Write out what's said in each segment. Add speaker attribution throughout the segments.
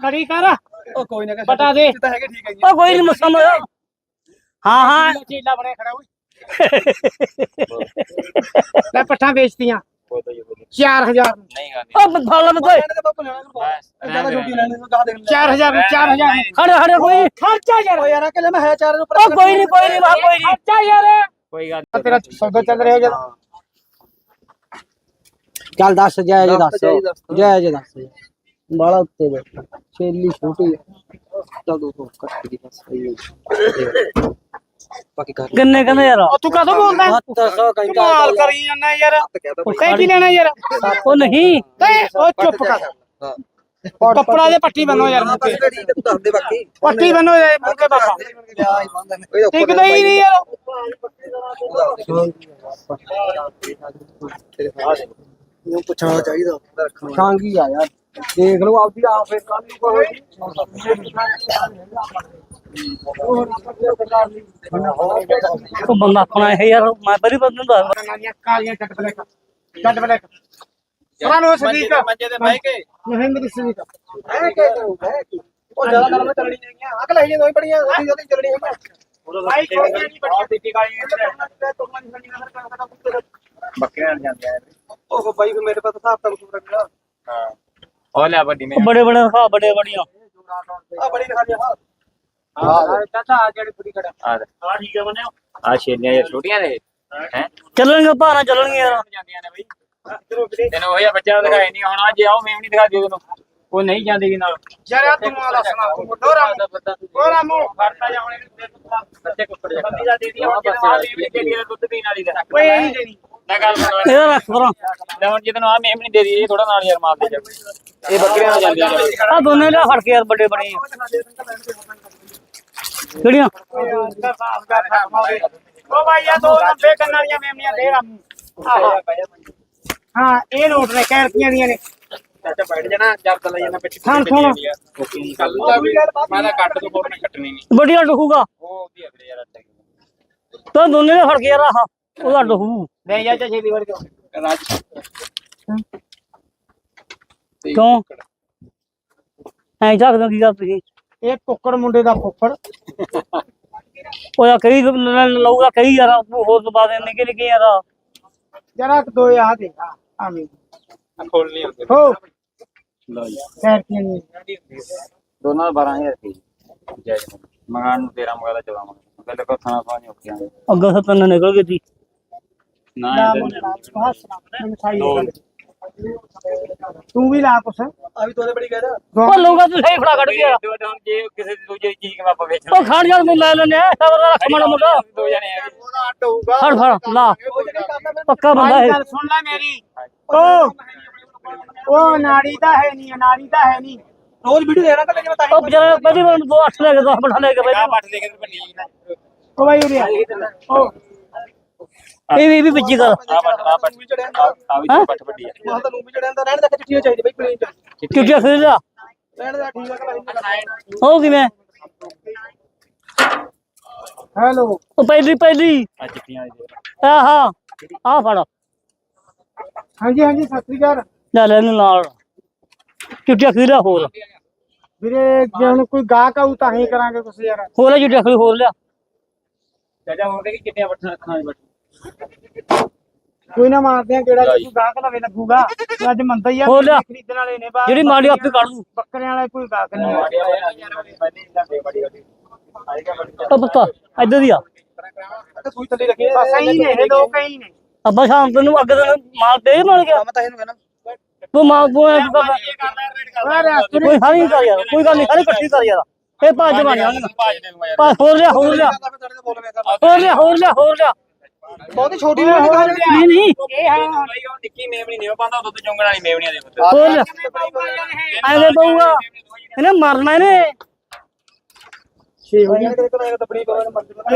Speaker 1: ਖੜੀ ਕਰ।
Speaker 2: ਉਹ ਕੋਈ ਨਾ
Speaker 1: ਬਟਾ ਦੇ।
Speaker 2: ਤਾਂ ਹੈਗੇ ਠੀਕ ਹੈ ਜੀ।
Speaker 3: ਉਹ ਕੋਈ ਨਹੀਂ ਮਸਾ ਮਾ ਹਾਂ ਹਾਂ।
Speaker 1: ਚੀਲਾ ਬਣੇ ਖੜਾ ਹੋਈ। ਲੈ ਪੱਠਾਂ ਵੇਚਤੀਆਂ। 4000
Speaker 3: ਉਹ ਫੜ ਲੈ ਕੋਈ
Speaker 2: ਇਹਨਾਂ ਦੇ ਬਾਪੂ ਲੈਣਾ ਜ਼ਿਆਦਾ ਛੋਟੀ ਲੈਣੀ। ਨੂੰ ਕਹਾ ਦੇ
Speaker 1: 4000 4000
Speaker 3: ਖੜੇ ਖੜੇ ਕੋਈ।
Speaker 1: ਖਰਚਾ ਯਾਰ।
Speaker 2: ਓ ਯਾਰ ਕਿ ਲੈ ਮੈਂ ਹੈ ਚਾਰ ਨੂੰ
Speaker 3: ਉਹ ਕੋਈ ਨਹੀਂ। ਕੋਈ ਨਹੀਂ ਵਾ ਕੋਈ ਨਹੀਂ
Speaker 1: ਖਰਚਾ ਯਾਰ। ਕੋਈ ਗੱਲ ਤੇਰਾ ਸੌਦਾ ਚੱਲ ਰਿਹਾ ਜਦ
Speaker 4: ਚੱਲ ਦੱਸ। ਜੈ ਜੇ ਦੱਸ।
Speaker 2: ਜੈ ਜੀ ਦੱਸ।
Speaker 4: ਬਾਲਾ ਉੱਤੇ ਬੈਠਾ। ਛੇਲੀ ਛੋਟੀ ਚੱਲ ਦੋ ਤੋਂ ਕੱਟ ਦੀ ਬਸ ਬਾਕੀ ਕਰ
Speaker 3: ਕਿੰਨੇ ਕਹਿੰਦੇ ਯਾਰ?
Speaker 1: ਤੂੰ ਕਦੋਂ ਬੋਲਦਾ ਕਮਾਲ ਕਰੀ ਜਾਂਦਾ ਯਾਰ। ਤੈਂ ਕੀ ਲੈਣਾ ਯਾਰ?
Speaker 3: ਉਹ ਨਹੀਂ।
Speaker 1: ਤੈਂ ਉਹ ਚੁੱਪ ਕਰ। ਕੱਪੜਾ ਦੇ ਪੱਟੀ ਬੰਨੋ ਯਾਰ ਮੁੱਕੇ। ਪੱਟੀ ਬੰਨੋ ਯਾਰ ਮੁੱਕੇ ਬਾਬਾ ਟਿਕਦਾ ਹੀ ਨਹੀਂ ਯਾਰ।
Speaker 2: ਨੂੰ ਪੁੱਛਣਾ ਚਾਹੀਦਾ। ਰੱਖਣਾ
Speaker 4: ਖਾਂਗੀ ਆ ਯਾਰ। ਦੇਖ ਲਓ ਆਪਦੀ ਆਪ ਫੇਰ ਕੱਲ
Speaker 3: ਉਹ ਬੰਦਾ ਆਪਣਾ ਇਹ ਯਾਰ ਮੈਂ ਬੜੀ ਬੰਦ ਦਾ
Speaker 1: ਨਾਲੀਆਂ ਕਾਲੀਆਂ ਚੱਟ ਬਲੈਕ ਚੱਟ ਬਲੈਕ। ਸਰਾਂ ਨੂੰ ਸਦੀਕ
Speaker 2: ਮੰਜੇ ਤੇ ਬਹਿ ਕੇ।
Speaker 1: ਮਹਿੰਦਰ ਸਦੀਕ
Speaker 2: ਹੈ ਕਿ ਉਹ ਜ਼ਿਆਦਾ ਗੱਲ ਮੈਂ ਚੱਲਣੀ ਨਹੀਂ ਆ। ਅਗਲੇ ਹੀ ਦੋਈ ਬੜੀਆਂ ਉਹਦੀ ਉਹਦੀ ਚੱਲਣੀ ਹੈ
Speaker 1: ਭਾਈ ਕੋਈ ਨਹੀਂ ਬੜੀ ਦਿੱਤੀ ਕਾਲੀਆਂ
Speaker 5: ਬੱਕਰੀਆਂ ਨਾਲ ਜਾਂਦੀਆਂ ਨੇ।
Speaker 2: ਉਹ ਬਾਈ ਫਿਰ ਮੇਰੇ ਪਾਸ ਹਿਸਾਬ ਤਾਂ ਕੁਝ ਰੱਖਣਾ
Speaker 5: ਹਾਂ। ਨੇ।
Speaker 3: ਉਹ ਬੜੇ ਬੜੇ ਹਾਂ ਬੜੇ ਬੜੀਆਂ।
Speaker 2: ਆ ਬੜੀ ਲਿਖਾ ਦਿਆ ਹਾਂ
Speaker 1: ਹਾਂ ਚਾਚਾ ਆ ਜਿਹੜੀ ਕੁੜੀ ਖੜਾ।
Speaker 5: ਆ ਆ ਠੀਕ ਹੈ ਬਣਿਆ ਆ ਛੇਲੀਆਂ ਇਹ ਛੋਟੀਆਂ ਨੇ। ਹੈ?
Speaker 3: ਚੱਲਣਗੇ ਭਾਰਾਂ ਚੱਲਣਗੇ ਯਾਰ।
Speaker 5: ਜਾਂਦੀਆਂ ਨੇ ਬਈ। ਤੈਨੂੰ ਉਹ ਬੱਚਾ ਨੂੰ ਦਿਖਾਈ ਨਹੀਂ ਹੁਣ ਅੱਜ ਆਓ ਮੇਵਣੀ ਦਿਖਾ ਦਿਓ ਤੈਨੂੰ ਉਹ ਨਹੀਂ ਜਾਂਦੀ ਨਾਲ।
Speaker 1: ਜਰਾ ਤੂੰ ਆ। ਦੱਸਣਾ ਡੋਰਾ ਡੋਰਾ ਮੂੰਹ
Speaker 5: ਫੜਤਾ ਜਾ ਹੁਣ ਇਹਨੂੰ ਬੱਚੇ ਕੁੱਪੜ ਜਾ ਬੰਦੀ ਦਾ ਦੇ ਦੀ ਹੁਣ ਜਦੋਂ ਆ ਮੇਵਣੀ ਦੇ ਦੀ ਦੁੱਧ ਪੀਣ ਵਾਲੀ ਦਾ
Speaker 1: ਓਏ ਇਹ ਨਹੀਂ ਦੇਣੀ
Speaker 5: ਨਾ ਗੱਲ ਸੁਣੋ
Speaker 3: ਇਹਦਾ ਰੱਖ ਕਰਾਂ।
Speaker 5: ਲੈ ਹੁਣ ਜਦੋਂ ਆ ਮੇਵਣੀ ਦੇ ਦੀ ਇਹ ਥੋੜਾ ਨਾਲ ਯਾਰ ਮਾਰ ਦੇ ਜਾ ਇਹ ਬੱਕਰੀਆਂ ਨਾਲ ਜਾਂਦੀਆਂ ਨੇ
Speaker 3: ਆ ਦੋਨੇ ਲਿਆ ਫੜ ਕੇ ਯਾਰ ਵੱਡੇ ਬੜੇ ਕਿਹੜੀਆਂ?
Speaker 1: ਉਹ ਭਾਈ ਆ ਦੋ ਨੱਬੇ ਕੰਨਾਂ ਵਾਲੀਆਂ ਮੇਮਣੀਆਂ ਦੇ ਰਾਮੂ। ਆਹੋ। ਹਾਂ ਇਹ ਨੋਟ ਨੇ ਕਹਿ ਰੁਪਈਆਂ ਦੀਆਂ ਨੇ।
Speaker 5: ਚਾਚਾ ਬੈਠ ਜਾਣਾ ਜਰਦ ਲੈ ਜਾਣਾ ਪਿੱਛੇ
Speaker 1: ਹਾਂ, ਸੁਣ।
Speaker 5: ਕੱਲ ਮੈਂ ਤਾਂ ਕੱਟ ਤੋਂ ਬੋਰ ਕੱਟਣੀ ਨਹੀਂ
Speaker 3: ਵੱਡੀਆਂ ਡੁਕੂਗਾ
Speaker 5: ਉਹ ਉਹਦੀ ਅਗਲੇ ਯਾਰ ਅੱਛਾ
Speaker 3: ਤਾਂ ਦੋਨੇ ਲਿਆ ਫੜ ਕੇ ਯਾਰ ਆਹ ਉਹਦਾ ਡੁਕੂ
Speaker 1: ਲੈ ਜਾ ਛੇਤੀ ਵੜ ਕੇ
Speaker 5: ਰਾਜ।
Speaker 3: ਕਿਉਂ? ਐਂ ਝਾਕਦਾ ਕੀ ਗੱਲ ਤੁਸੀਂ?
Speaker 1: ਇਹ ਕੁੱਕੜ ਮੁੰਡੇ ਦਾ ਫੁੱਫੜ।
Speaker 3: ਉਹ ਯਾਰ ਕਈ ਲਊਗਾ ਕਈ ਯਾਰ ਉਹ ਹੋਰ ਤੋਂ ਬਾਅਦ ਨਿਕਲ ਨਿਕਲ ਯਾਰ।
Speaker 1: ਜਰਾ ਦੋ ਆ ਦੇ ਆ ਆਵੇਂ
Speaker 5: ਖੋਲ ਨਹੀਂ ਹੁੰਦੇ।
Speaker 1: ਹੋ।
Speaker 5: ਲਓ ਜੀ।
Speaker 1: ਕਹਿ ਰੁਪਈਆਂ ਦੀਆਂ
Speaker 5: ਦੋਨਾਂ ਦਾ 12000 ਰੁਪਏ। ਜੈ ਜੀ। ਮਕਾਨ ਨੂੰ 13 ਮਗਾ ਦਾ 14 ਮਗਾ ਪਹਿਲੇ ਕੋ ਥਾਣਾ ਪਾਣੀ ਹੋ ਗਿਆ।
Speaker 3: ਅੱਗਾ ਸਤਨ ਨਿਕਲ ਗਈ ਸੀ
Speaker 5: ਨਾ
Speaker 1: ਲਾ
Speaker 5: ਇਹਦੇ
Speaker 1: ਮੁੰਡਾ ਬਾਹਰ ਸੁਣਾ ਮੈਨੂੰ ਸਾਈ ਤੂੰ ਵੀ ਲਾ ਕੁਛ।
Speaker 2: ਆ ਵੀ ਤੋਲੇ ਬੜੀ ਕਹਿ ਰਿਹਾ
Speaker 3: ਉਹ ਲਊਗਾ ਤੂੰ ਸਹੀ ਫੜਾ ਕੱਢ ਕੇ। ਯਾਰ
Speaker 5: ਦੋ ਡਾਂ ਜੇ ਕਿਸੇ ਦੀ ਦੂਜੀ ਚੀਜ਼ ਕਿ ਆਪਾਂ ਵੇਚਣਾ।
Speaker 3: ਉਹ ਖਾਣ ਜਾਣ ਨੂੰ ਲੈ ਲੈਨੇ ਆ ਸਬਰ ਰੱਖ ਮਾੜਾ ਮੋਟਾ।
Speaker 5: ਦੋ ਜਣੇ ਆ
Speaker 2: ਉਹਦਾ ਅੱਡ ਹੋਊਗਾ।
Speaker 3: ਫੜ ਫੜ ਲਾ।
Speaker 2: ਉਹ ਜਿਹੜੇ ਕਰਨਾ ਮੈਂ
Speaker 3: ਪੱਕਾ ਬੰਦਾ
Speaker 1: ਭਾਈ
Speaker 3: ਹੈ
Speaker 1: ਗੱਲ ਸੁਣ ਲੈ ਮੇਰੀ। ਉਹ ਉਹ ਨਾੜੀ ਤਾਂ ਹੈ ਨਹੀਂ ਨਾੜੀ ਤਾਂ ਹੈ ਨਹੀਂ।
Speaker 2: ਰੋਜ਼ ਵੀਡੀਓ ਦੇਣਾ ਕਿ ਮੈਂ ਤਾਂ
Speaker 3: ਉਹ ਵਿਚਾਰਾ ਪਹਿਲੀ ਵਾਰ ਦੋ ਅੱਠ ਲੈ ਕੇ 10 ਬਠਾ ਲੈ ਕੇ
Speaker 5: ਆ
Speaker 3: ਪਹਿਲੀ
Speaker 5: ਪੱਟ ਦੇ ਕੇ ਵੱਡੀ
Speaker 1: ਉਹ ਭਾਈ ਉਰੇ ਆ। ਉਹ।
Speaker 3: ਇਹ ਵੀ ਇਹ ਵੀ ਵਿੱਚੀ ਕਰ।
Speaker 5: ਆ ਪੱਟ ਆ ਪੱਟ
Speaker 2: ਵੀ ਚੜਿਆ ਹੁੰਦਾ।
Speaker 5: ਆ ਵੀ ਪੱਟ ਵੱਡੀ ਆ।
Speaker 2: ਮਾਂ ਤਾਂ ਨੂੰ ਵੀ ਚੜਿਆ ਹੁੰਦਾ ਰਹਿਣ ਤੱਕ ਚਿੱਟੀਆਂ ਚਾਹੀਦੀ ਬਈ ਪਲੇਨ ਚ
Speaker 3: ਚੁੱਟਿਆ ਖਰੀਦ ਲਿਆ
Speaker 2: ਰਹਿਣ ਦਾ ਠੀਕ ਹੈ ਕਿ
Speaker 3: ਹੋ ਕਿਵੇਂ?
Speaker 1: ਹੈਲੋ।
Speaker 3: ਉਹ ਪਹਿਲੀ ਪਹਿਲੀ।
Speaker 5: ਆ ਚਿੱਟੀਆਂ ਦੀ
Speaker 3: ਆਹਾ ਆ ਫੜ।
Speaker 1: ਹਾਂਜੀ ਹਾਂਜੀ ਸਤਿ ਸ੍ਰੀ ਅਕਾਲ।
Speaker 3: ਲੈ ਲੈ ਇਹਨੂੰ ਨਾਲ। ਚੁੱਟਿਆ ਖਰੀਦ ਲਿਆ ਹੋਰ।
Speaker 1: ਵੀਰੇ ਜੇ ਹੁਣ ਕੋਈ ਗਾਹਕ ਆਊ ਤਾਂ ਹੀ ਕਰਾਂਗੇ ਕੁਛ ਯਾਰ।
Speaker 3: ਹੋਰ ਚੁੱਟਿਆ ਖਰੀਦ ਹੋਰ ਲਿਆ।
Speaker 5: ਚਾਚਾ ਹੋਰ ਦੇ ਕਿ ਚਿੱਟੀਆਂ ਪੱਟਾਂ ਅੱਖਾਂ ਦੀ ਬੱਟ
Speaker 1: ਕੋਈ ਨਾ ਮਾਰਦੇ ਆ ਕਿਹੜਾ ਕੋਈ ਗਾਹਕ ਲਵੇ ਲੱਗੂਗਾ। ਅੱਜ ਮੰਦਾ ਹੀ ਆ
Speaker 3: ਹੋਰ ਲਿਆ।
Speaker 1: ਖਰੀਦਣ ਵਾਲੇ ਨੇ ਬਾਹਰ।
Speaker 3: ਜਿਹੜੀ ਮਾੜੀ ਆਪੇ ਕੱਢ ਦੂ।
Speaker 1: ਬੱਕਰਿਆਂ ਵਾਲੇ ਕੋਈ ਗਾਹਕ ਨਹੀਂ। ਆ
Speaker 3: ਉਹ ਪੁੱਤਾ ਇੱਧਰ ਦੀ ਆ।
Speaker 2: ਸੂਈ ਥੱਲੇ ਰੱਖੀ ਹੈ
Speaker 1: ਬਸ ਐਂ ਨੇ ਇਹ ਦੋ ਕਈ ਨੇ।
Speaker 3: ਅੱਬਾ ਸ਼ਾਮ ਤੈਨੂੰ ਅੱਗੇ ਦਿਨ ਮਾਲ ਦੇ ਮਾਲ ਗਿਆ।
Speaker 2: ਮੈਂ ਤਾਂ ਇਹਨੂੰ ਕਹਿਣਾ।
Speaker 3: ਕੀ ਕਰਦਾ।
Speaker 1: ਓਏ
Speaker 3: ਕੋਈ ਸਾਰੀ ਕਰ ਯਾਰ ਕੋਈ ਗੱਲ ਨਹੀਂ ਸਾਰੀ ਇਕੱਠੀ ਕਰ ਯਾਰ। ਇਹ ਭੱਜ ਬਣ ਜਾਣਗੇ ਪਰ ਹੋਰ ਲਿਆ ਹੋਰ ਲਿਆ।
Speaker 2: ਮੈਂ
Speaker 3: ਹੋਰ ਲਿਆ ਹੋਰ ਲਿਆ ਹੋਰ ਲਿਆ।
Speaker 2: ਬਹੁਤ ਹੀ ਛੋਟੀ
Speaker 3: ਨਹੀਂ ਨਹੀਂ
Speaker 1: ਇਹ ਹਾਂ
Speaker 5: ਬਾਈ ਉਹ ਨਿੱਕੀ ਮੇਵਣੀ ਨਹੀਂ ਉਹ ਪਾਉਂਦਾ ਦੁੱਧ ਚੁੰਗਣ ਵਾਲੀ ਮੇਵਣੀਆਂ ਦੇ ਪੁੱਤ
Speaker 3: ਹੋਰ ਲਿਆ। ਐਵੇਂ ਪਊਗਾ ਇਹਨੇ ਮਰਨਾ ਇਹਨੇ।
Speaker 1: ਛੇ ਹੋ
Speaker 2: ਮਰਜ਼ੀ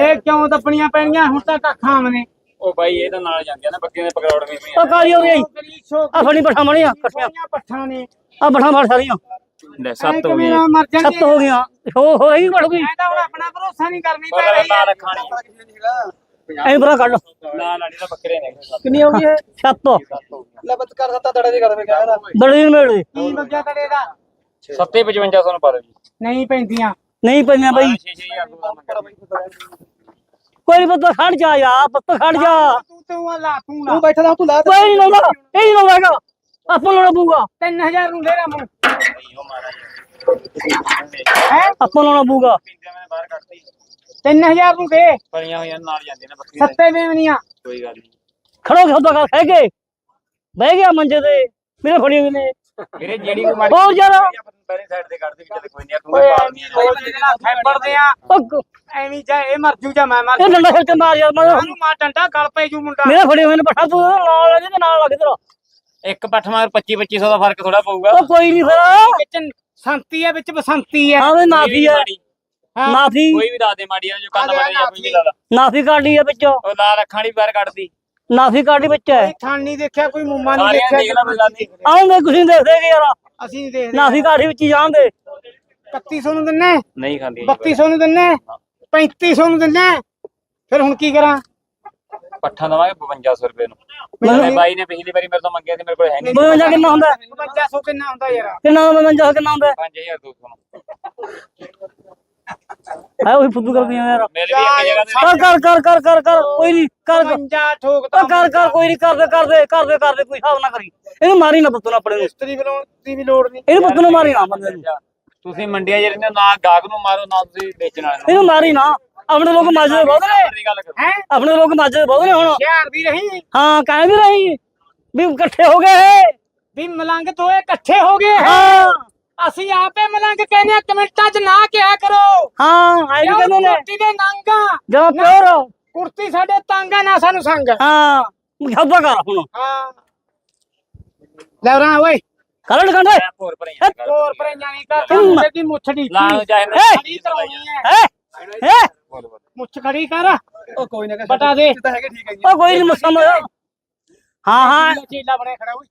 Speaker 1: ਇਹ ਕਿਉਂ ਦੱਪਣੀਆਂ ਪੈਣੀਆਂ? ਹੁਣ ਤਾਂ ਕੱਖਾਂ ਨੇ।
Speaker 5: ਉਹ ਬਾਈ ਇਹ ਤਾਂ ਨਾਲ ਜਾਂਦੀਆਂ ਨਾ ਬੱਕਰੀਆਂ ਦੇ ਪਕੜੌੜ ਮੇਵਣੀਆਂ
Speaker 3: ਉਹ ਕਾਲੀ ਹੋ ਗਈ ਆ ਫੜੀ ਬਠਾ ਮਣੀਆਂ ਇਕੱਠੀਆਂ
Speaker 1: ਪੱਠਾਂ ਨੇ।
Speaker 3: ਆ ਬਠਾ ਫੜ ਸਾਰੀਆਂ।
Speaker 5: ਲੈ
Speaker 1: ਐ
Speaker 5: ਸੱਤ ਹੋ
Speaker 1: ਕਿਵੇਂ
Speaker 5: ਗਏ
Speaker 1: ਨਾ ਮਰ
Speaker 3: ਸੱਤ
Speaker 1: ਜਾਂਦੇ
Speaker 3: ਹੋ ਗਈਆਂ। ਹੋ ਹੋ ਰਹੀ ਵੜ ਗਈ।
Speaker 1: ਐ ਤਾਂ ਹੁਣ ਆਪਣਾ ਭਰੋਸਾ ਨਹੀਂ ਕਰਨੀ
Speaker 5: ਪਰ
Speaker 1: ਪੈ ਰਹੀ
Speaker 5: ਲਾ
Speaker 1: ਹੈ।
Speaker 5: ਰੱਖਾਣੀ
Speaker 3: ਐਂ ਬਰਾ ਕੱਢ।
Speaker 5: ਲਾ ਲਾੜੀ ਦਾ ਬੱਕਰੇ ਨੇ।
Speaker 2: ਕਿੰਨੀ ਹੋ ਗਈ ਹੈ
Speaker 3: ਸੱਤ।
Speaker 2: ਲੈ ਬੱਤ ਕਰ ਸੱਤਾ ਦੜੇ ਦੀ ਕਰ ਵੇ ਕਹਿਆ
Speaker 3: ਬੜੀ ਮੇੜ ਦੇ
Speaker 1: ਕੀ ਲੱਗਿਆ ਤੇਰੇ ਦਾ?
Speaker 5: ਸੱਤੇ 55 ਨੂੰ ਪਾ ਲਓ ਜੀ।
Speaker 1: ਨਹੀਂ ਪੈਂਦੀਆਂ।
Speaker 3: ਨਹੀਂ ਪਈਆਂ ਬਈ।
Speaker 5: 6000 ਦਾ ਮੰਗਿਆ
Speaker 3: ਕੋਈ ਨੀ ਪੁੱਤ ਖੜ ਜਾ ਯਾਰ ਪੁੱਤ ਖੜ ਜਾ।
Speaker 1: ਤੂੰ ਤੂੰ ਆ ਲਾ ਤੂੰ ਲਾ।
Speaker 2: ਤੂੰ ਬੈਠਾ ਦਾ ਤੂੰ ਲਾ
Speaker 3: ਕੋਈ ਨਹੀਂ ਲਾਉਂਦਾ ਇਹ ਨਹੀਂ ਲਾਉਂਦਾਗਾ ਆਪਾਂ ਲਾਉਣਾ ਪਊਗਾ।
Speaker 1: 3000 ਨੂੰ ਦੇ ਰਾ ਮੂੰ ਹੈ?
Speaker 3: ਆਪਾਂ ਲਾਉਣਾ ਪਊਗਾ।
Speaker 5: ਪਿੰਡਿਆਂ ਮੈਂ ਬਾਹਰ ਕੱਢਤੀ
Speaker 1: 3000 ਨੂੰ ਦੇ।
Speaker 5: ਪਰੀਆਂ ਹੋਈਆਂ ਨਾਲ ਜਾਂਦੀਆਂ ਨੇ ਬੱਕਰੀ ਦੇ।
Speaker 1: ਸੱਤੇ ਦੇਵਨੀਆਂ
Speaker 5: ਕੋਈ ਗੱਲ ਨਹੀਂ
Speaker 3: ਖੜੋ ਕੇ ਹੁੰਦਾ ਕਰ ਖਹਿ ਕੇ ਬਹਿ ਗਿਆ ਮੰਜੇ ਤੇ। ਮੇਰੇ ਫੜੀ ਹੋਈ ਨੇ।
Speaker 5: ਵੀਰੇ ਜਿਹੜੀ ਕੋਈ ਮਾੜੀ
Speaker 3: ਹੋਰ ਜ਼ਿਆਦਾ।
Speaker 5: ਪਹਿਲੀ ਸਾਈਡ ਤੇ ਕੱਢ ਦੇ ਚੱਲ ਕੋਈ ਨਹੀਂ ਤੂੰ
Speaker 1: ਓਏ
Speaker 5: ਪਾ
Speaker 1: ਐਵੇਂ ਰੋਜ਼ ਜਿਹੜਾ ਖੈਬੜਦੇ ਆ।
Speaker 3: ਉਹ
Speaker 1: ਐਵੇਂ ਜਾ ਇਹ ਮਰ ਜੂ ਜਾਂ ਮੈਂ ਮਰ
Speaker 3: ਇਹ ਡੰਡਾ ਸਿਰ ਤੇ ਮਾਰ ਯਾਰ ਮੈਂ
Speaker 1: ਉਹਨੂੰ ਮਾਰ ਡੰਡਾ ਗਲ ਪੈ ਜੂ ਮੁੰਡਾ।
Speaker 3: ਮੇਰੇ ਫੜੀ ਹੋਏ ਨੇ ਪੱਠਾ ਤੂੰ ਨਾਲ ਲੱਗੇ ਤੇ ਨਾਲ ਲੱਗੇ ਤੇਰਾ।
Speaker 5: ਇੱਕ ਪੱਠ ਮਾਰ 25 2500 ਦਾ ਫ਼ਰਕ ਥੋੜਾ ਪਊਗਾ।
Speaker 3: ਉਹ ਕੋਈ ਨਹੀਂ ਫਿਰ।
Speaker 1: ਵਿੱਚ ਸੰਤੀ ਹੈ ਵਿੱਚ ਬਸੰਤੀ ਹੈ
Speaker 3: ਹਾਂ ਵੇ ਨਾਫੀ ਹੈ
Speaker 5: ਮਾੜੀ।
Speaker 1: ਹਾਂ।
Speaker 3: ਨਾਫੀ
Speaker 5: ਕੋਈ ਵੀ ਦੱਸ ਦੇ ਮਾੜੀ ਆ ਜੋ ਕੰਨ
Speaker 1: ਆ ਜਾ
Speaker 5: ਮਾਰੀ ਆ ਕੋਈ ਵੀ ਲਾ ਲਾ
Speaker 3: ਨਾਫੀ ਕਾਢੀ ਹੈ ਵਿੱਚੋਂ।
Speaker 5: ਉਹ ਲਾਲ ਅੱਖਾਂ ਵਾਲੀ ਬਾਹਰ ਕੱਢਦੀ।
Speaker 3: ਨਾਫੀ ਕਾਢੀ ਵਿੱਚ ਹੈ।
Speaker 1: ਥਣ ਨਹੀਂ ਦੇਖਿਆ ਕੋਈ ਮੁੰਮਾ ਨਹੀਂ ਦੇਖਿਆ
Speaker 3: ਆਉਂਦੇ ਕੁਛ ਨਹੀਂ ਦੇਖਦੇ ਯਾਰ।
Speaker 1: ਅਸੀਂ ਨਹੀਂ ਦੇਖਦੇ।
Speaker 3: ਨਾਫੀ ਕਾਢੀ ਵਿੱਚ ਹੀ ਜਾਣਦੇ
Speaker 1: 3100 ਨੂੰ ਦਿੰਨੇ?
Speaker 5: ਨਹੀਂ ਖਾਂਦੀ
Speaker 1: 3200 ਨੂੰ ਦਿੰਨੇ? 3500 ਨੂੰ ਦਿੰਨੇ? ਫਿਰ ਹੁਣ ਕੀ ਕਰਾਂ?
Speaker 5: ਪੱਠਾ ਦਵਾਂਗੇ 5200 ਰੁਪਏ ਨੂੰ। ਮੇਰੇ ਬਾਈ ਨੇ ਪਿਛਲੀ ਵਾਰੀ ਮੇਰੇ ਤੋਂ ਮੰਗਿਆ ਸੀ ਮੇਰੇ ਕੋਲ ਹੈ ਨਹੀਂ।
Speaker 3: ਬਵੰਜਾ ਕਿੰਨਾ ਹੁੰਦਾ? ਹੈ?
Speaker 1: 5500 ਕਿੰਨਾ ਹੁੰਦਾ ਯਾਰ?
Speaker 3: ਕਿੰਨਾ ਬਵੰਜਾ ਕਿੰਨਾ ਹੁੰਦਾ?
Speaker 5: 5200 ਨੂੰ।
Speaker 3: ਹੈ ਉਹੀ ਫੁੱਦੂ ਕਰਦੀਆਂ ਯਾਰ।
Speaker 5: ਮੇਰੇ ਵੀ ਇੱਕ ਜਗ੍ਹਾ ਤੇ
Speaker 3: ਕਰ ਕਰ ਕਰ ਕਰ ਕਰ ਕਰ ਕੋਈ ਨਹੀਂ ਕਰ ਕਰ।
Speaker 1: 55 ਠੋਕਦਾ
Speaker 3: ਉਹ ਕਰ ਕਰ ਕੋਈ ਨਹੀਂ ਕਰਦੇ ਕਰਦੇ ਕਰਦੇ ਕਰਦੇ ਕੋਈ ਹਿਸਾਬ ਨਾ ਕਰੀ। ਇਹਨੂੰ ਮਾਰੀ ਨਾ ਪੁੱਤ ਨੂੰ ਆਪਣੇ ਨੂੰ।
Speaker 1: ਮਿਸਤਰੀ ਬਣਾਉਣ ਦੀ ਵੀ ਲੋੜ ਨਹੀਂ।
Speaker 3: ਇਹਨੂੰ ਪੁੱਤ ਨੂੰ ਮਾਰੀ ਨਾ ਬੰਦੇ ਨੂੰ।
Speaker 5: ਤੁਸੀਂ ਮੰਡੀਆਂ ਜਿਹੜੇ ਨੇ ਨਾ ਗਾਹਕ ਨੂੰ ਮਾਰੋ ਨਾ ਤੁਸੀਂ ਵੇਚਣ ਵਾਲੇ ਨੂੰ।
Speaker 3: ਇਹਨੂੰ ਮਾਰੀ ਨਾ। ਆਪਣੇ ਲੋਕ ਮੱਝਦੇ ਬਹੁਤ ਨੇ।
Speaker 5: ਦੀ ਗੱਲ ਕਰੋ।
Speaker 1: ਹੈ?
Speaker 3: ਆਪਣੇ ਲੋਕ ਮੱਝਦੇ ਬਹੁਤ ਨੇ ਹੁਣ।
Speaker 1: ਸ਼ਹਿਰ ਦੀ ਰਹੀ।
Speaker 3: ਹਾਂ ਕਹਿ ਵੀ ਰਹੀ। ਵੀ ਇਕੱਠੇ ਹੋ ਗਏ
Speaker 1: ਵੀ ਮਲੰਗ ਦੋਏ ਇਕੱਠੇ ਹੋ ਗਏ ਹੈ
Speaker 3: ਹਾਂ।
Speaker 1: ਅਸੀਂ ਆਪੇ ਮਲੰਗ ਕਹਿੰਦੇ ਆ ਕਮੈਂਟਾਂ 'ਚ ਨਾ ਕਿਹਾ ਕਰੋ।
Speaker 3: ਹਾਂ ਐਂ ਵੀ ਕਹਿੰਦੇ ਨੇ।
Speaker 1: ਕੁਰਤੀ ਦੇ ਨੰਗਾ
Speaker 3: ਜਦੋਂ ਪਿਓਰ।
Speaker 1: ਕੁਰਤੀ ਸਾਡੇ ਤਾਂਗਾ ਨਾ ਸਾਨੂੰ ਸੰਗ।
Speaker 3: ਹਾਂ ਖੱਬਾ ਕਰ ਹੁਣ।
Speaker 1: ਹਾਂ। ਲੈ ਰਾਂ ਓਏ।
Speaker 3: ਕਰਨ ਕੰਡੇ
Speaker 5: ਮੈਂ ਭੋਰ ਭਰੇ ਆ ਗੱਲ
Speaker 1: ਹੋਰ ਪਰੇਆਂ ਨਹੀਂ ਕਰਦਾ ਮੁੰਡੇ ਦੀ ਮੁੱਛ ਦੀ
Speaker 5: ਲਾ ਨੂੰ ਚਾਹੇ ਨਾ
Speaker 1: ਖੜੀ ਕਰਾਉਣੀ ਹੈ।
Speaker 3: ਹੈ।
Speaker 1: ਮੁੱਛ ਖੜੀ ਕਰ।
Speaker 2: ਉਹ ਕੋਈ ਨਾ
Speaker 1: ਬਟਾ ਦੇ।
Speaker 2: ਤਾਂ ਹੈਗੇ ਠੀਕ ਹੈ ਜੀ।
Speaker 3: ਉਹ ਕੋਈ ਨਹੀਂ ਮੁਸਮ ਹਾਂ ਹਾਂ।
Speaker 1: ਚੀਲਾ ਬਣੇ ਖੜਾ ਓਏ।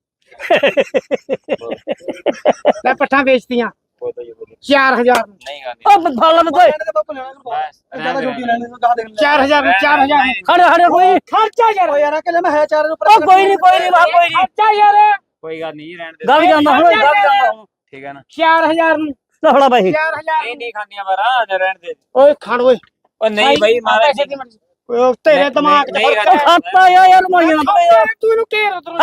Speaker 1: ਲੈ ਪੱਠਾਂ ਵੇਚਤੀਆਂ।
Speaker 5: ਬੋਲ ਬੋਲ
Speaker 1: 4000 ਨੂੰ
Speaker 5: ਨਹੀਂ ਖਾਂਦੀ
Speaker 3: ਉਹ ਫੜ ਲੈ ਬਤੋਏ
Speaker 2: ਲੈਣੇ ਤੇ ਬਾਪੂ ਲੈਣਾ
Speaker 5: ਬਸ
Speaker 2: ਜ਼ਿਆਦਾ ਛੋਟੀ ਲੈਣੀ ਨੂੰ ਕਹਾ ਦੇ
Speaker 1: 4000 ਨੂੰ 4000
Speaker 3: ਖੜੇ ਖੜੇ ਕੋਈ।
Speaker 1: ਖਰਚਾ ਯਾਰ।
Speaker 2: ਓ ਯਾਰ ਆ ਕਿ ਲੈ ਮੈਂ ਹੈ ਚਾਰ ਨੂੰ
Speaker 3: ਉਹ ਕੋਈ ਨਹੀਂ ਕੋਈ ਨਹੀਂ ਵਾ ਕੋਈ ਨਹੀਂ
Speaker 1: ਖਰਚਾ ਯਾਰ।
Speaker 5: ਕੋਈ ਗੱਲ ਨਹੀਂ ਰਹਿਣ ਦੇ।
Speaker 3: ਗੱਲ ਜਾਂਦਾ ਹੁਣ ਗੱਲ ਜਾਂਦਾ ਹੁਣ।
Speaker 5: ਠੀਕ ਹੈ ਨਾ।
Speaker 1: 4000 ਨੂੰ
Speaker 3: ਲਫੜਾ ਬਾਈ।
Speaker 1: 4000
Speaker 5: ਨਹੀਂ ਨਹੀਂ ਖਾਂਦੀਆਂ ਬਾਰਾ ਜੇ ਰਹਿਣ ਦੇ।
Speaker 1: ਓਏ ਖੜ ਓਏ।
Speaker 5: ਉਹ ਨਹੀਂ ਬਈ ਮਾਰਾ
Speaker 1: ਪੈਸੇ ਦੀ ਮਰਜ਼ੀ। ਓਏ ਤੇਰੇ ਦਿਮਾਗ 'ਚ
Speaker 5: ਨਹੀਂ
Speaker 1: ਫ਼ਰਕ
Speaker 3: ਉਹ
Speaker 1: ਹੈ
Speaker 3: ਖਾਤਾ ਯਾਰ ਯਾਰ ਮੋਈਆਂ
Speaker 1: ਤੂੰ ਇਹਨੂੰ ਘੇਰ ਉਧਰੋਂ।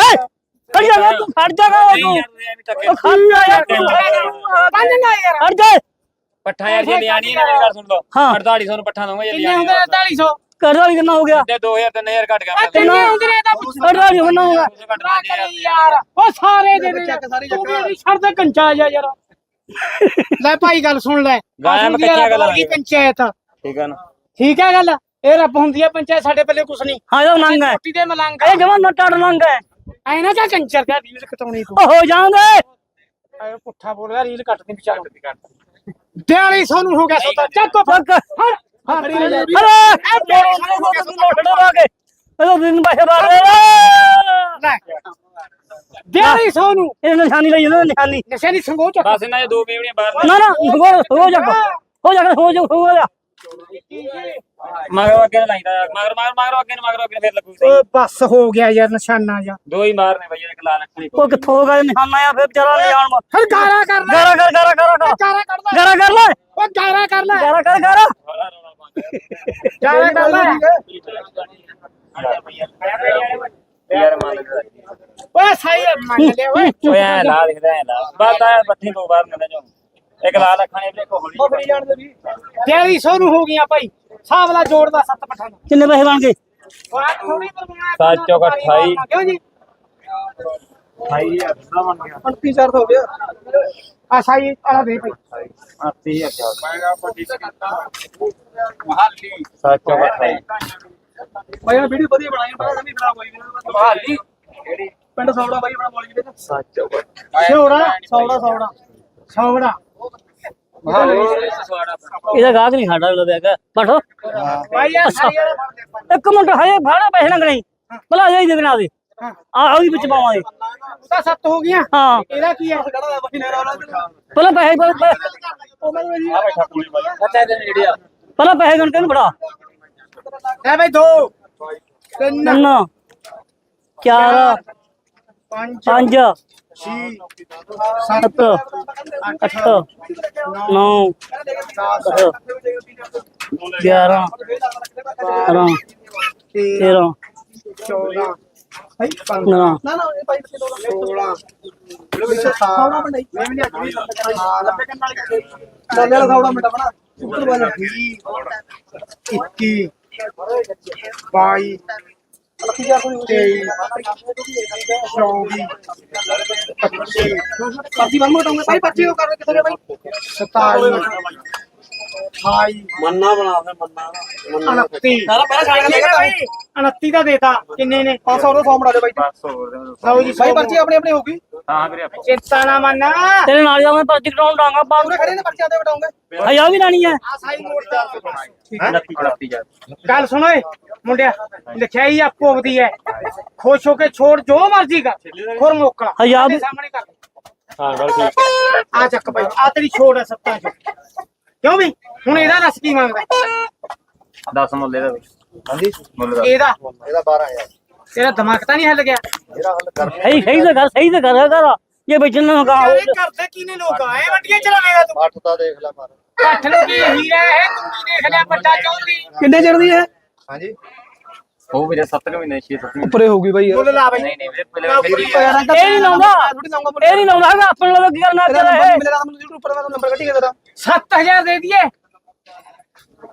Speaker 3: ਖੜ ਜਾ ਯਾਰ ਤੂੰ ਖੜ ਜਾ ਗਾ
Speaker 5: ਨਹੀਂ
Speaker 3: ਤੂੰ
Speaker 5: ਯਾਰ ਐਵੇਂ ਧੱਕੇ
Speaker 3: ਉਹ ਖਾਤਾ ਯਾਰ ਤੂੰ।
Speaker 1: ਬੰਨ ਨਾ ਯਾਰ।
Speaker 3: ਖੜ ਜਾ।
Speaker 5: ਪੱਠਾ ਯਾਰ ਜੇ ਲਿਆਣੀ ਨਾ ਮੇਰੀ ਗੱਲ ਸੁਣ ਲਓ।
Speaker 3: ਹਾਂ।
Speaker 5: 4800 ਨੂੰ ਪੱਠਾ ਦਊਂਗਾ ਜੇ
Speaker 1: ਕਿੰਨੇ
Speaker 5: ਲਿਆਣੀ
Speaker 1: ਹੁੰਦੇ 4400
Speaker 3: ਕਰ ਵਾਲੀ ਕਿੰਨਾ ਹੋ ਗਿਆ?
Speaker 5: ਤੇ 2000 3000 ਘਟ ਗਿਆ।
Speaker 1: ਆ
Speaker 5: ਮੈਂ
Speaker 1: ਕਿੰਨੇ? ਹੁੰਦੇ ਨੇ ਇਹਦਾ ਪੁੱਛ
Speaker 3: ਕਰ ਵਾਲੀ ਕਿੰਨਾ ਹੋ ਗਿਆ?
Speaker 5: ਘਟ
Speaker 1: ਨਾ ਕਰੀ ਯਾਰ। ਉਹ ਸਾਰੇ ਦੇ ਦੇ।
Speaker 2: ਚੱਕ ਸਾਰੀ
Speaker 1: ਤੂੰ
Speaker 2: ਚੱਕ।
Speaker 1: ਮੇਰੀ ਛੱਡ ਦੇ ਕੰਚਾ ਜਾ ਯਾਰ। ਲੈ ਭਾਈ ਗੱਲ ਸੁਣ ਲੈ।
Speaker 5: ਗਾਇਆ ਮੈਂ ਕੱਚੀਆਂ ਗੱਲਾਂ?
Speaker 1: ਦੀ ਪੰਚਾਇਤ।
Speaker 5: ਠੀਕ ਹੈ ਨਾ।
Speaker 1: ਠੀਕ ਹੈ ਗੱਲ? ਇਹ ਰੱਬ ਹੁੰਦੀ ਹੈ ਪੰਚਾਇਤ ਸਾਡੇ ਪੱਲੇ ਕੁਛ ਨਹੀਂ।
Speaker 3: ਹਾਂ ਇਹ ਨੰਗ ਹੈ।
Speaker 1: ਰੋਟੀ ਦੇ ਮਲੰਗ
Speaker 3: ਇਹ ਜਮਾ ਨਟੜ ਨੰਗ ਹੈ।
Speaker 1: ਐ ਨਾ ਕਾ ਕੰਚਰ ਦਾ ਰੀਲ ਕਟਾਉਣੀ ਤੂੰ।
Speaker 3: ਉਹ ਹੋ ਜਾਂਦੇ
Speaker 1: ਐ ਪੁੱਠਾ ਬੋਲ ਰਿਹਾ ਰੀਲ ਕੱਟਦੀ ਵਿਚਾਰ 4200 ਨੂੰ ਹੋ ਗਿਆ ਸੌਦਾ। ਚੱਕੋ
Speaker 3: ਚੱਕ।
Speaker 1: ਹਟ ਹਟ
Speaker 3: ਅਰੇ ਇਹ ਲੋਟੜਾ ਲਾ। ਕੇ। ਇਹਦਾ ਦਿਨ ਬਾਹਰ ਬਾਹਰ
Speaker 1: ਲੈ। 4200 ਨੂੰ
Speaker 3: ਇਹ ਨਿਸ਼ਾਨੀ ਲਈ ਜਾਂਦਾ ਨਿਸ਼ਾਨੀ।
Speaker 1: ਨਸ਼ੇ ਦੀ ਸੰਗੋ ਚੱਕ।
Speaker 5: ਬਸ ਇਹਨਾਂ ਦੇ ਦੋ ਮੇਵਣੀਆਂ ਬਾਹਰ
Speaker 3: ਨਾ ਨਾ ਹੋ ਹੋ ਜਾ ਹੋ ਜਾ ਹੋ ਜਾ। ਹੋ। ਜਾ
Speaker 5: ਮਗਰ ਅੱਗੇ ਨੂੰ ਲਾਈਦਾ ਯਾਰ ਮਗਰ ਮਗਰ ਮਗਰ ਅੱਗੇ ਨੂੰ ਮਗਰ ਅੱਗੇ ਨੂੰ ਫਿਰ ਲੱਗੂ ਸਹੀ।
Speaker 1: ਓਏ ਬਸ ਹੋ ਗਿਆ ਯਾਰ ਨਿਸ਼ਾਨਾ ਜਾ
Speaker 5: ਦੋ ਹੀ ਮਾਰਨੇ ਬਈ ਇੱਕ ਲਾਲ ਅੱਖਾਂ
Speaker 3: ਉਹ ਕਿੱਥੋਂ ਹੋ ਗਿਆ ਨਿਸ਼ਾਨਾ ਆ ਫਿਰ ਵਿਚਾਰਾ ਲੈ ਜਾਣ
Speaker 1: ਫਿਰ ਗਾਰਾ ਕਰ ਲੈ।
Speaker 3: ਗਾਰਾ ਕਰ ਗਾਰਾ ਕਰ
Speaker 1: ਗਾਰਾ ਕਰ ਲੈ।
Speaker 3: ਗਾਰਾ ਕਰ ਲੈ।
Speaker 1: ਓ ਗਾਰਾ ਕਰ ਲੈ।
Speaker 3: ਗਾਰਾ ਕਰ ਗਾਰਾ।
Speaker 1: ਗਾਰਾ ਕਰ ਲੈ।
Speaker 5: ਯਾਰ ਮਾਰ
Speaker 1: ਓਏ ਸਹੀ ਹੈ, ਮੰਨ ਲਿਆ ਓਏ।
Speaker 5: ਓਏ ਐ ਲਾ ਦਿਖਦਾ ਐ ਲਾ। ਬਾਤ ਆ ਬੱਠੀ ਤੋਂ ਬਾਹਰ ਨਿਕਲ ਜਾਓ। ਇੱਕ ਲਾਲ ਅੱਖਾਂ ਨੇ ਇੱਕ ਹੋਲੀ
Speaker 2: ਉਹ ਫਰੀ ਜਾਣ ਦੇ ਵੀ।
Speaker 1: 4200 ਨੂੰ ਹੋ ਗਈਆਂ ਭਾਈ। ਸਾਵਲਾ ਜੋੜਦਾ ਸੱਤ ਪਠਾਂ
Speaker 3: ਕਿੰਨੇ ਪੈਸੇ ਬਣ ਗਏ?
Speaker 1: ਵਾਹ ਥੋੜੀ ਕਰਵਾਉਣਾ
Speaker 5: ਸੱਤ ਚੌਕ ਅਠਾਈ।
Speaker 1: ਕਿਉਂ ਜੀ?
Speaker 5: ਭਾਈ ਯਾਰ ਦਾ ਬਣ ਗਿਆ।
Speaker 2: 35000 ਹੋ ਗਿਆ।
Speaker 1: ਆ ਸਾਈ ਆਲਾ ਦੇ ਭਾਈ।
Speaker 5: 80000 ਮੈਗਾ ਪੱਟੀ ਮਹਾਲੀ। ਸੱਤ ਚੌਕ ਅਠਾਈ
Speaker 2: ਬਾਈ ਨੇ ਵੀਡੀਓ ਵਧੀਆ ਬਣਾਈ ਬੜਾ ਸਮੀ ਖਰਾਬ ਹੋਈ
Speaker 5: ਮਹਾਲੀ। ਕਿਹੜੀ?
Speaker 2: ਪਿੰਡ ਸੌੜਾ ਬਾਈ ਬਣਾ ਬੋਲ ਜੀ
Speaker 5: ਸੱਤ ਚੌਕ
Speaker 1: ਸੌੜਾ
Speaker 2: ਸੌੜਾ ਸੌੜਾ।
Speaker 1: ਸੌੜਾ।
Speaker 5: ਮਹਾਲੀ ਸਵਾੜਾ
Speaker 3: ਇਹਦਾ ਗਾਹਕ ਨਹੀਂ ਸਾਡਾ ਉਹਦਾ ਬੈਗ ਬੈਠੋ।
Speaker 1: ਦੇ
Speaker 3: ਇੱਕ ਮਿੰਟ ਹਜੇ ਫਾੜਾ ਪੈਸੇ ਲੰਗਣੇ ਭਲਾ ਜਾਈ ਦੇਖਣਾ ਦੇ। ਆ ਆ ਵੀ ਵਿੱਚ ਪਾਵਾਂਗੇ।
Speaker 1: ਤਾਂ ਸੱਤ ਹੋ ਗਈਆਂ।
Speaker 3: ਹਾਂ।
Speaker 1: ਇਹਦਾ ਕੀ ਹੈ
Speaker 3: ਪਹਿਲਾਂ ਪੈਸੇ ਪਹਿਲਾਂ ਪੈਸੇ ਗਣ ਕੇ ਫੜਾ।
Speaker 1: ਲੈ ਭਾਈ ਦੋ। ਤਿੰਨ।
Speaker 3: ਤਿੰਨ। ਚਾਰ।
Speaker 1: ਪੰਜ।
Speaker 3: ਪੰਜ।
Speaker 1: ਛੇ
Speaker 3: ਸੱਤ ਅੱਠ ਨੌ ਦਸ ਗਿਆਰਾਂ ਬਾਰਾਂ ਤੇਰਾਂ
Speaker 1: ਚੌਦਾਂ
Speaker 3: ਪੰਦਰਾਂ
Speaker 2: ਨਾ ਨਾ ਇਹ ਭਾਈ ਬੱਚੇ ਦੋ
Speaker 1: ਸੋਲਾਂ
Speaker 2: ਸੌੜਾ ਪਿੰਡ
Speaker 1: ਮੈਂ ਵੀ ਅੱਜ ਵੀ ਲੱਭੇ ਕੰਨ ਵਾਲੀ
Speaker 2: ਨਾਲੇ ਵਾਲਾ ਸੌੜਾ ਮਿੰਟ ਬਣਾ
Speaker 1: ਬਾਈ
Speaker 2: ਲੱਖੀ ਜਾ ਕੋਈ
Speaker 1: ਤੇਈ ਚੌਵੀ ਪੱਚੀ।
Speaker 2: ਪਰਚੀ ਬੰਦ ਮਟਾਉਂਗੇ ਭਾਈ ਪਰਚੀ ਉਹ ਕਰ ਕਿੱਥੇ ਗਏ ਭਾਈ
Speaker 1: ਸਤਾਈ। ਅਠਾਈ।
Speaker 4: ਮੰਨਾ ਬਣਾ ਦੇ ਮੰਨਾ।
Speaker 1: ਉਨੱਤੀ।
Speaker 2: ਸਾਰਾ ਪਹਿਲਾਂ ਛਾੜ ਕੇ ਲੈ
Speaker 1: ਭਾਈ। 29 ਦਾ ਦੇਤਾ ਕਿੰਨੇ ਨੇ?
Speaker 2: 500 ਦਾ 100 ਬਣਾ ਦਿਓ ਭਾਈ
Speaker 5: 500 ਹੋਰ ਦੇ ਦਿਓ।
Speaker 1: ਲਓ ਜੀ
Speaker 2: ਭਾਈ ਪਰਚੀ ਆਪਣੀ ਆਪਣੀ ਹੋਊਗੀ।
Speaker 5: ਹਾਂ ਵੀਰੇ ਆਪਾਂ।
Speaker 1: ਚਿੰਤਾ ਨਾ ਮੰਨ। ਆ
Speaker 3: ਤੇਰੇ ਨਾਲ ਜਾ ਮੈਂ ਪਰਚੀ ਕਰਾਉਣ ਡਾਂਗਾ ਪਾ
Speaker 2: ਪੂਰੇ ਖੜੇ ਨੇ ਪਰਚੀਆਂ ਤੇ ਬਟਾਉਂਗੇ
Speaker 3: ਹਜ਼ਾਰ ਵੀ ਲੈਣੀ ਹੈ।
Speaker 1: ਸਾਈ ਮੋੜ ਦਾ
Speaker 5: 29 29 ਜਾ
Speaker 1: ਗੱਲ ਸੁਣੋ ਮੁੰਡਿਆ। ਲਿਖਾਈ ਆਪੋ ਆਪਦੀ ਹੈ। ਖੁਸ਼ ਹੋ ਕੇ ਛੋੜ ਜੋ ਮਰਜ਼ੀ ਕਰ। ਖੁਰ ਮੋਕਲਾ
Speaker 3: ਵੀ-
Speaker 1: ਸਾਹਮਣੇ ਕਰ। ਹਾਂ ਗੱਲ ਠੀਕ ਆ ਚੱਕ ਭਾਈ ਆ ਤੇਰੀ ਛੋੜ ਹੈ ਸੱਤਾਂ ਚ। ਕਿਉਂ ਵੀ ਹੁਣ ਇਹਦਾ ਦੱਸ ਕੀ ਮੰਗਦਾ?
Speaker 5: 10 ਮੁੱਲ ਵੀ।
Speaker 2: ਹਾਂਜੀ?
Speaker 5: ਮੁੱਲ ਦਾ
Speaker 1: ਇਹਦਾ?
Speaker 2: ਇਹਦਾ 12000
Speaker 1: ਤੇਰਾ ਦਿਮਾਗ ਤਾਂ ਨਹੀਂ ਹਿੱਲ ਗਿਆ।
Speaker 2: ਇਹਦਾ ਹੱਲ ਕਰ
Speaker 3: ਸਹੀ ਸਹੀ ਤਾਂ ਕਰ ਸਹੀ ਤਾਂ ਕਰ ਕਰ। ਇਹ ਵੇਚਣ ਨੂੰ ਕਹਾ
Speaker 1: ਇਹ ਕਰਦੇ ਕੀ ਨੇ ਲੋਕ ਐ ਵੱਡੀਆਂ ਚਲਾਵੇਂਗਾ ਤੂੰ।
Speaker 2: 8 ਦਾ ਦੇਖ ਲੈ ਮਾਰ।
Speaker 1: ਪੱਠ ਨੂੰ ਕੀ ਹੀਰਾ ਹੈ ਤੂੰ ਵੀ ਦੇਖ ਲਿਆ ਵੱਡਾ ਚੌਧਰੀ।
Speaker 2: ਕਿੰਨੇ ਚਿਰ ਦੀ ਹੈ? ਹਾਂਜੀ?
Speaker 5: ਉਹ ਵੀਰੇ 7 ਮਹੀਨੇ 6 7 ਮਹੀਨੇ।
Speaker 2: ਉੱਪਰੇ ਹੋਊਗੀ ਭਾਈ
Speaker 1: ਮੁੱਲ ਲਾ ਬਈ।
Speaker 5: ਨਹੀਂ ਨਹੀਂ ਵੀਰੇ ਪਹਿਲੇ
Speaker 3: ਇਹ ਨਹੀਂ ਲਾਉਂਦਾ। ਇਹ ਨਹੀਂ ਲਾਉਂਦਾ ਹੈਗਾ ਆਪਣੇ ਨਾਲ ਕੀ ਕਰਨਾ
Speaker 2: ਤੇਰਾ
Speaker 3: ਇਹ?
Speaker 2: ਮੈਨੂੰ YouTube ਉੱਪਰ ਦਾ ਨੰਬਰ ਕੱਢੀ ਤੇਰਾ।
Speaker 1: 7000 ਦੇ ਦਈਏ।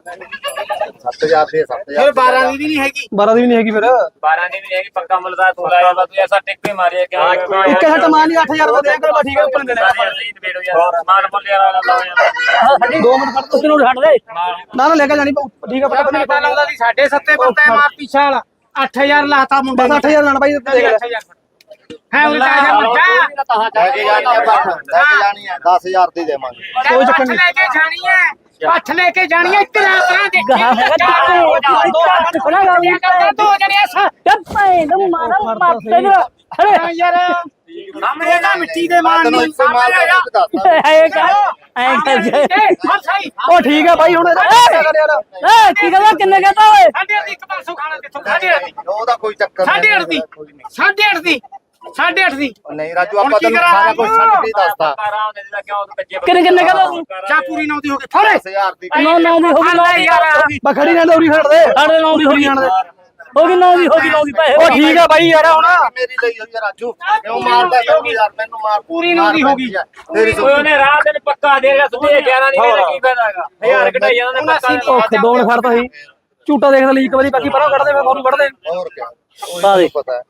Speaker 2: 7000 ਦੇ 7000
Speaker 1: ਫਿਰ 12 ਦੀ ਵੀ ਨਹੀਂ ਹੈਗੀ।
Speaker 2: 12 ਦੀ ਵੀ ਨਹੀਂ ਹੈਗੀ ਫਿਰ।
Speaker 5: 12 ਦੀ ਵੀ ਨਹੀਂ ਹੈਗੀ ਪੱਕਾ ਮੁੱਲ ਦਾ ਤੂੰ ਲਾਇਆ ਵਾ ਤੂੰ ਐਸਾ ਟਿਕ ਕੇ ਮਾਰਿਆ ਕਿਉਂ?
Speaker 2: ਇੱਕੇ ਸੱਟ ਮਾਰ ਨਹੀਂ 8000 ਦਾ ਦੇ ਕਰ ਠੀਕ ਹੈ ਉੱਪਰ ਦੇਣਾ।
Speaker 5: ਮਾਰ ਮੁੱਲ ਯਾਰ ਵਾਲਾ ਲਾਓ
Speaker 3: ਦੋ ਮਿੰਟ ਖੜ ਤੂੰ ਛੱਡ ਦੇ।
Speaker 2: ਨਾ ਨਾ ਲੈ ਕੇ ਜਾਣੀ ਪਊ। ਠੀਕ ਹੈ ਪਤਾ
Speaker 1: ਪਤਾ ਲਾਉਂਦਾ ਸੀ ਸਾਡੇ ਸੱਤੇ ਪਰਤਾ ਮਾਰ ਪਿਛਾਲ 8000 ਲਾਤਾ ਮੁੰਡੇ
Speaker 2: ਬਸ 8000 ਲੈਣਾ ਤੇ ਦੇਖ ਲੈ।
Speaker 1: ਹੈ ਉਲਟਾ ਜਾ ਮੁੰਡਾ।
Speaker 2: ਲੈ ਕੇ ਜਾਣੀ ਹੈ। ਪੱਠ ਲੈ ਕੇ ਜਾਣੀ ਹੈ 10000 ਦੀ ਦੇਵਾਂਗੇ
Speaker 1: ਕੋਈ ਚੱਕਰ ਨਹੀਂ। ਲੈ ਕੇ ਜਾਣੀ ਹੈ ਪੱਠ ਲੈ ਕੇ ਜਾਣੀ ਆ ਦੇਖੀ
Speaker 3: ਗਾਹ ਹੈਗਾ ਦੋ
Speaker 1: ਜਣੇ ਐਸਾ
Speaker 3: ਕੱਪੇ ਨੂੰ ਮਾਰਾ ਮਾਰਤੇ ਨੂੰ ਅਰੇ
Speaker 1: ਹਾਂ ਯਾਰ ਸਾਹਮਣੇ ਦਾ ਮਿੱਟੀ ਦੇ ਮਾਰ ਨਹੀਂ ਸਾਹਮਣੇ ਆ
Speaker 3: ਐ ਕਰ ਐ ਕਰ ਜੇ।
Speaker 1: ਹਾਂ ਸਹੀ।
Speaker 2: ਉਹ ਠੀਕ ਹੈ ਭਾਈ ਹੁਣ ਕੀ
Speaker 3: ਕਹਿੰਦਾ ਕਿੰਨੇ ਕਹਤਾ ਓਏ?
Speaker 1: ਸਾਡੇ ਦੀ ਇੱਕ ਪਾਸੋਂ ਖਾਣਾ ਕਿੱਥੋਂ? ਸਾਡੇ ਅੱਠ ਦੀ।
Speaker 2: ਉਹਦਾ ਕੋਈ ਚੱਕਰ
Speaker 1: ਸਾਡੇ ਅੱਠ ਦੀ। ਸਾਡੇ ਅੱਠ ਦੀ। ਸਾਡੇ ਅੱਠ ਦੀ।
Speaker 2: ਨਹੀਂ ਰਾਜੂ
Speaker 1: ਹੁਣ
Speaker 2: ਆਪਾਂ
Speaker 1: ਕੀ
Speaker 2: ਤੈਨੂੰ
Speaker 1: ਕਰਾਂ?
Speaker 2: ਸਾਰਾ ਕੁਝ ਛੱਡ ਕੇ ਹੀ ਦੱਸਦਾ
Speaker 5: 12 ਹੁੰਦੇ ਜਿਹੜਾ ਕਿਉਂ ਤੂੰ ਕੱਚੇ
Speaker 3: ਕਿੰਨੇ ਕਿੰਨੇ ਕਹਤਾ ਤੂੰ
Speaker 1: ਚਾ ਪੂਰੀ ਨੌ ਦੀ ਹੋ ਗਈ ਫੜੇ।
Speaker 2: 10000 ਦੀ।
Speaker 3: ਨੌ ਨੌ ਦੀ ਹੋ ਗਈ ਨੌ ਦੀ। ਹੋ
Speaker 2: ਬਾ ਖੜੀ ਨਾ ਲੋਰੀ ਛੱਡ ਦੇ।
Speaker 3: ਸਾਡੇ ਨੌ ਦੀ ਹੋ ਗਈ। ਹੋ ਗਈ ਨੌ ਦੀ ਹੋ ਗਈ ਨੌ ਦੀ ਪੈਸੇ
Speaker 2: ਉਹ ਠੀਕ ਹੈ ਭਾਈ ਯਾਰ ਹੁਣ। ਮੇਰੀ ਲਈ ਹੋਈ ਹੈ ਰਾਜੂ। ਕਿਉਂ ਮਾਰਦਾ ਯਾਰ ਮੈਨੂੰ ਮਾਰ।
Speaker 1: ਪੂਰੀ ਨੌ ਦੀ ਹੋ ਗਈ।
Speaker 2: ਤੇਰੀ
Speaker 5: ਓਏ ਉਹਨੇ ਰਾਤ ਦਿਨ ਪੱਕਾ ਦੇ ਰਿਹਾ ਸੁਦੇ 11 ਦੀ ਕਹਿੰਦਾ ਕੀ ਫਾਇਦਾ ਹੈਗਾ? 1000 ਘਟਾਈ ਜਾਂਦਾ ਨੇ ਪੱਕਾ
Speaker 2: ਉਹ ਮਿੰਟ ਖੜਦਾ ਸੀ ਝੂਟਾ ਦੇਖਦਾ ਲਈ ਇੱਕ ਵਾਰੀ ਬਾਕੀ ਪਰਾਂ ਕੱਢਦੇ ਫਿਰ ਮੋਰੂ ਕੱਢਦੇ। ਹੋਰ ਕੀ ਪਤਾ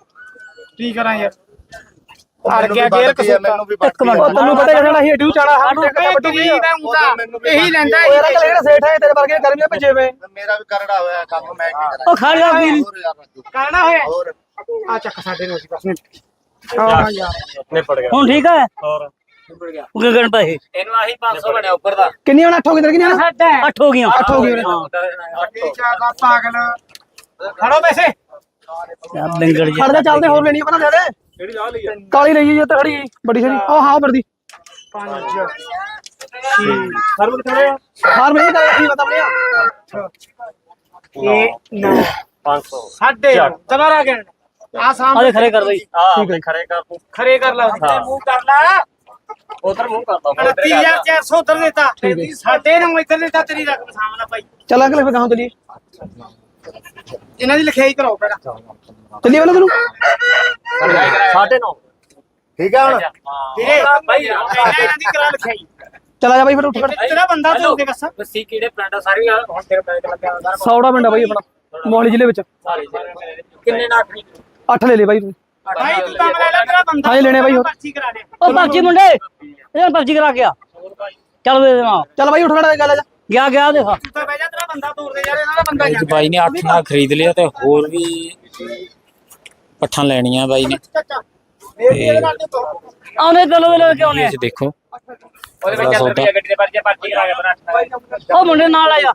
Speaker 1: ਕੀ ਕਰਾਂ ਯਾਰ? ਅੜ ਗਿਆ ਗੇਰ ਕਸੂਤਾ।
Speaker 3: ਇੱਕ ਮਿੰਟ
Speaker 2: ਤੈਨੂੰ ਪਤਾ ਹਾਂ
Speaker 1: ਇਹ ਗਰੀਬ ਹੈ ਉਂਦਾ ਇਹੀ ਲੈਂਦਾ
Speaker 2: ਉਹ ਯਾਰ ਕਿਹੜਾ ਸੇਠ ਹੈ ਤੇਰੇ ਵਰਗੇ ਗਰਮੀਆਂ ਭੱਜੇ ਵੇ। ਮੇਰਾ ਵੀ ਕਰੜਾ ਹੋਇਆ ਕੰਮ ਮੈਂ ਕੀ ਕਰਾਂ?
Speaker 3: ਉਹ ਖੜ ਜਾ ਕੀ
Speaker 2: ਹੋਰ ਯਾਰ ਰਾਜੂ
Speaker 1: ਕਰਨਾ ਹੋਇਆ?
Speaker 2: ਹੋਰ।
Speaker 1: ਆ ਚੱਕ ਸਾਡੇ ਨੂੰ ਸੀ ਬਸ। ਹਾਂ। ਯਾਰ
Speaker 5: ਨਿਪੜ ਗਿਆ।
Speaker 3: ਹੁਣ ਠੀਕ ਹੈ
Speaker 5: ਹੋਰ।
Speaker 3: ਉਹ ਕੀ ਕਰਨ ਪੈਸੇ।
Speaker 5: ਇਹਨੂੰ ਆਹੀ 500 ਬਣਿਆ ਉੱਪਰ ਦਾ।
Speaker 2: ਕਿੰਨੀ ਹੁਣ? 8 ਹੋ ਗਈ ਤੇਰੇ ਕਿੰਨੀ
Speaker 1: ਹੈ।
Speaker 3: ਅੱਠ ਹੋ ਗਈਆਂ।
Speaker 2: ਅੱਠ ਹੋ ਗਈਆਂ।
Speaker 1: ਪਾਗਲ। ਖੜੋ ਪੈਸੇ।
Speaker 3: ਯਾਰ ਡੰਗਰ ਜੀ।
Speaker 2: ਖੜ ਜਾ ਚੱਲਦੇ ਹੋਰ ਲੈਣੀ ਆਪਣਾ ਦੇ ਦੇ ਕਿਹੜੀ ਲਾ ਲਈ ਕਾਲੀ ਲਈ ਜੀ ਉੱਤੇ ਖੜੀ ਹੈ, ਬੜੀ ਸਾਰੀ ਉਹ ਹਾਂ ਵਰਦੀ।
Speaker 1: ਪੰਜ।
Speaker 5: ਸਰਵ ਕਿੱਥੇ ਆ?
Speaker 2: ਹਾਰ ਮੈਂ ਕਰ ਕੀ ਪਤਾ ਆਪਣੇ
Speaker 1: ਇਹ ਨੌ।
Speaker 5: 500
Speaker 1: ਸਾਢੇ ਦੁਬਾਰਾ ਗਿਣ। ਆ ਸਾਹਮਣੇ
Speaker 3: ਖਰੇ ਕਰ ਦਈ।
Speaker 5: ਆ ਖਰੇ ਕਰ ਤੂੰ।
Speaker 1: ਖਰੇ ਕਰ ਲਾ। ਮੂੰਹ ਕਰ ਲਾ।
Speaker 5: ਉਧਰ ਮੂੰਹ ਕਰਦਾ।
Speaker 1: 39400 ਉਧਰ ਦਿੱਤਾ। ਸਾਡੇ ਨੂੰ ਇੱਧਰ ਦਿੱਤਾ ਤੇਰੀ ਰਕਮ ਸਾਹਮਣਾ ਭਾਈ।
Speaker 2: ਚੱਲ ਅਗਲੇ ਫਿਰ ਕਹਾਂ ਚਲੀ
Speaker 1: ਇਹਨਾਂ ਦੀ ਲਿਖਾਈ ਕਰਾਓ ਪਹਿਲਾਂ।
Speaker 2: ਚੱਲੀ ਪਹਿਲਾਂ ਤੈਨੂੰ?
Speaker 5: ਸਾਢੇ 9
Speaker 2: ਠੀਕ ਹੈ ਹੁਣ?
Speaker 1: ਵੀਰੇ ਭਾਈ ਇਹਨਾਂ ਦੀ ਕਰਾ ਲਿਖਾਈ।
Speaker 2: ਚਲਾ ਜਾ ਬਾਈ ਫਿਰ ਉੱਠ ਖੜ
Speaker 1: ਤੇਰਾ ਬੰਦਾ ਤੋੜ ਦੇ ਬਸ
Speaker 5: ਬੱਸੀ ਕਿਹੜੇ ਪਿੰਡ ਆ? ਸਾਰੀ ਹੁਣ ਤੇਰੇ ਪੈਸੇ ਲੱਗਿਆ ਸਾਰਾ
Speaker 2: ਸੌੜਾ ਪਿੰਡ ਆ ਬਾਈ ਆਪਣਾ ਮੋਹਾਲੀ ਜ਼ਿਲ੍ਹੇ ਵਿੱਚ।
Speaker 5: ਕਿੰਨੇ ਨਹੀਂ
Speaker 2: 8 ਲੈ ਲੈ ਬਾਈ ਤੂੰ।
Speaker 1: ਭਾਈ ਤੂੰ ਕੰਮ ਲੈ ਲੈ ਤੇਰਾ ਬੰਦਾ
Speaker 2: ਹਾਂ, ਲੈਣੇ ਬਾਈ ਹੋਰ।
Speaker 1: ਪਰਚੀ ਕਰਾ ਦੇ।
Speaker 3: ਉਹ ਪਰਚੀ ਮੁੰਡੇ ਇਹਨਾਂ ਪਰਚੀ ਕਰਾ ਕੇ ਆ। ਚੱਲ ਵੇ ਨਾਲ
Speaker 2: ਚੱਲ ਬਾਈ ਉੱਠ ਖੜਾ ਗੱਲ ਆ ਜਾ।
Speaker 3: ਗਿਆ ਗਿਆ ਦੇਖ
Speaker 1: ਤੂੰ ਤਾਂ ਬਹਿ ਜਾ ਤੇਰਾ ਬੰਦਾ ਤੋੜ ਦੇ ਯਾਰ ਇਹਨਾਂ ਦਾ ਬੰਦਾ ਜਾ
Speaker 6: ਬਾਈ ਨੇ 8 ਨਾਲ ਖਰੀਦ ਲਿਆ ਤੇ ਹੋਰ ਵੀ ਪੱਠਾਂ ਲੈਣੀਆਂ ਬਾਈ ਨੇ।
Speaker 1: ਤੇ
Speaker 3: ਆਉਂਦੇ ਚਲੋ ਕਿਉਂ ਨੇ
Speaker 6: ਇਹ ਦੇਖੋ।
Speaker 5: ਉਹਦੇ ਵਿੱਚ 70 ਰੁਪਏ ਗੱਡੀ ਦੇ ਪਰਚੇ ਪਰਚੀ ਕਰਾ ਕੇ ਬਣਾ
Speaker 3: ਉਹ ਮੁੰਡੇ ਨਾਲ ਆ ਜਾ